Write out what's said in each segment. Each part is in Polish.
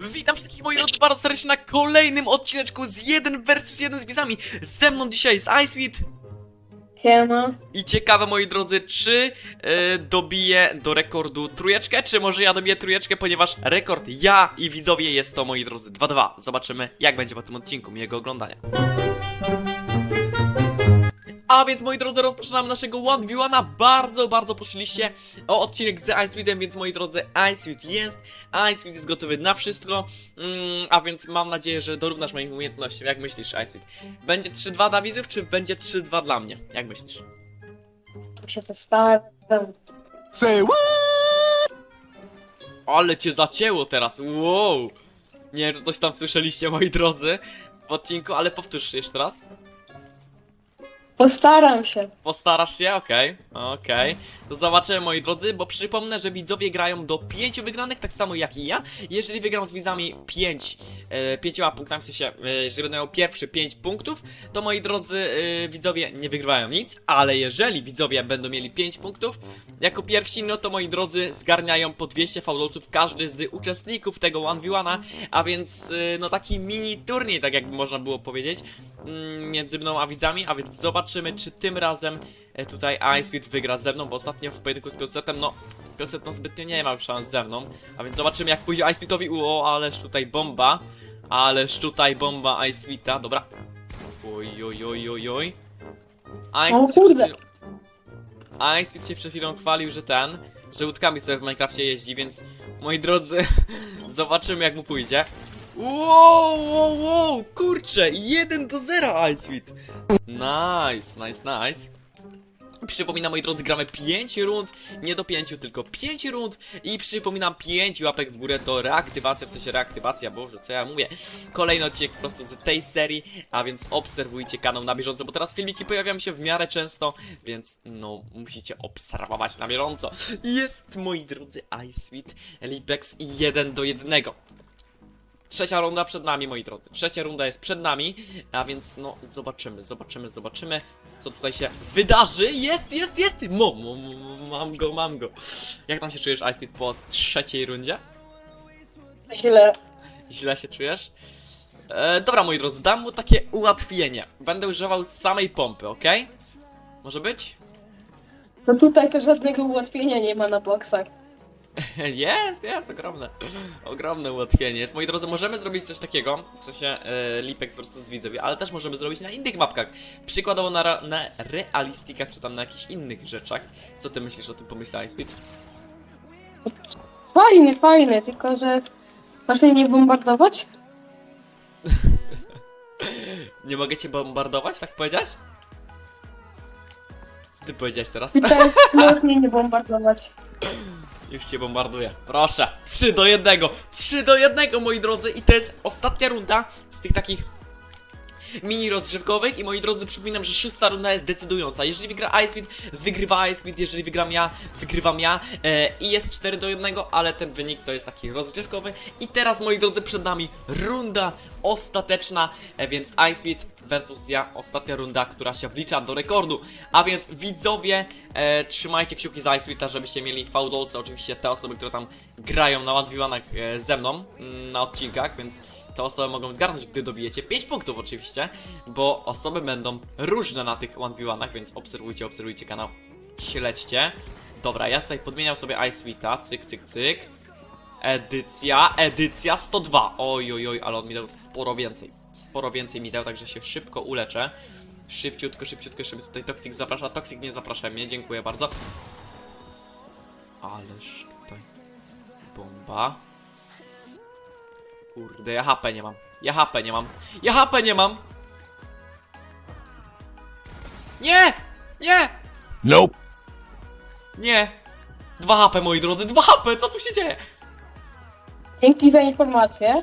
Witam wszystkich moi drodzy bardzo serdecznie na kolejnym odcineczku z 1 versus 1 z widzami. Ze mną dzisiaj jest iSweet. Siema. I ciekawe moi drodzy, czy e, dobiję do rekordu trójeczkę, czy może ja dobiję trójeczkę, ponieważ rekord ja i widzowie jest to moi drodzy 2-2. Zobaczymy jak będzie po tym odcinku miłego oglądania. A więc moi drodzy rozpoczynamy naszego 1v1 Bardzo, bardzo prosiliście o odcinek z iSweetem Więc moi drodzy iSweet jest iSweet jest gotowy na wszystko mm, A więc mam nadzieję, że dorównasz moim umiejętnościom Jak myślisz iSweet? Będzie 3-2 dla widzów, czy będzie 3-2 dla mnie? Jak myślisz? się to staram. Say what? Ale cię zacięło teraz, wow! Nie wiem, czy coś tam słyszeliście, moi drodzy, w odcinku, ale powtórz jeszcze raz. Postaram się. Postarasz się? Okej, okej. To zobaczymy, moi drodzy, bo przypomnę, że widzowie grają do 5 wygranych, tak samo jak i ja. Jeżeli wygram z widzami 5, e, 5 punktami, w sensie, e, jeżeli będą miał pierwszy 5 punktów, to moi drodzy e, widzowie nie wygrywają nic, ale jeżeli widzowie będą mieli 5 punktów jako pierwsi, no to moi drodzy zgarniają po 200 faulolców każdy z uczestników tego 1v1, a więc e, no taki mini turniej, tak jakby można było powiedzieć, między mną a widzami, a więc zobaczymy, czy tym razem e, tutaj iSpeed wygra ze mną, bo ostatnio w pojedynku z Piosetem, no Pioset no zbytnio nie ma już szans ze mną, a więc zobaczymy jak pójdzie iSpeedowi, o, ależ tutaj bomba, ależ tutaj bomba iSpeeda, dobra, oj, oj, oj, oj, oj, iSpeed się przed się przed chwilą chwalił, że ten, że łódkami sobie w Minecrafcie jeździ, więc moi drodzy, zobaczymy jak mu pójdzie. Wow, wow, wow, kurczę, 1 do 0 iSweet. Nice, nice, nice. Przypominam, moi drodzy, gramy 5 rund, nie do 5, tylko 5 rund i przypominam 5 łapek w górę to reaktywacja, w sensie reaktywacja, boże, co ja mówię. Kolejny odcinek po prostu z tej serii, a więc obserwujcie kanał na bieżąco, bo teraz filmiki pojawiają się w miarę często, więc no, musicie obserwować na bieżąco. Jest, moi drodzy, iSweet, Lipex 1 do 1. Trzecia runda przed nami, moi drodzy. Trzecia runda jest przed nami, a więc no zobaczymy, zobaczymy, zobaczymy, co tutaj się wydarzy. Jest, jest, jest! Mo, mo, mo, mam go, mam go. Jak tam się czujesz, Icebeat, po trzeciej rundzie? Źle. Źle się czujesz? E, dobra, moi drodzy, dam mu takie ułatwienie. Będę używał samej pompy, ok? Może być? No tutaj to żadnego ułatwienia nie ma na boksach. Jest, jest, ogromne. Ogromne ułatwienie jest. Moi drodzy, możemy zrobić coś takiego, w sensie e, Lipex versus widzowie, ale też możemy zrobić na innych mapkach. Przykładowo na, na realistikach, czy tam na jakichś innych rzeczach. Co ty myślisz o tym pomyśle, Icebeat? Fajnie, fajnie, tylko że masz mnie nie bombardować? Nie mogę cię bombardować, tak powiedziałeś? Co ty powiedziałeś teraz? Pytałem, czy możesz mnie nie bombardować. Już cię bombarduję. Proszę. 3 do 1. 3 do 1, moi drodzy. I to jest ostatnia runda z tych takich mini rozgrzewkowych. I moi drodzy, przypominam, że szósta runda jest decydująca. Jeżeli wygra Iceweed, wygrywa Iceweed. Jeżeli wygram ja, wygrywam ja. E, I jest 4 do 1, ale ten wynik to jest taki rozgrzewkowy. I teraz, moi drodzy, przed nami runda ostateczna. E, więc Iceweed versus ja. Ostatnia runda, która się wlicza do rekordu. A więc widzowie, e, trzymajcie kciuki za Iceweeta, żebyście mieli fałdolce. Oczywiście te osoby, które tam grają na 1v1 e, ze mną mm, na odcinkach, więc te osoby mogą zgarnąć, gdy dobijecie 5 punktów oczywiście, bo osoby będą różne na tych 1v1, więc obserwujcie, obserwujcie kanał, śledźcie. Dobra, ja tutaj podmieniam sobie Iceweeta, cyk, cyk, cyk. Edycja, edycja 102. Oj, oj, oj, ale on mi dał sporo więcej. Sporo więcej mi dał, także się szybko uleczę. Szybciutko, szybciutko, szybciutko. Tutaj Toxic zaprasza. Toxic nie zaprasza mnie, dziękuję bardzo. Ależ tutaj. Bomba. Kurde, ja HP nie mam. Ja HP nie mam. Ja HP nie mam! Nie! Nie! Nope. Nie! 2 HP, moi drodzy, 2 HP, co tu się dzieje? Dzięki za informację.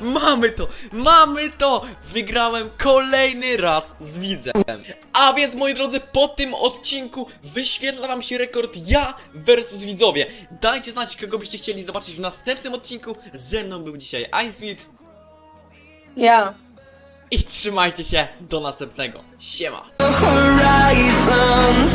Mamy to! Mamy to! Wygrałem kolejny raz z widzem. A więc, moi drodzy, po tym odcinku wyświetla wam się rekord ja versus widzowie. Dajcie znać, kogo byście chcieli zobaczyć w następnym odcinku. Ze mną był dzisiaj iSmith Ja. i trzymajcie się do następnego. Siema! horizon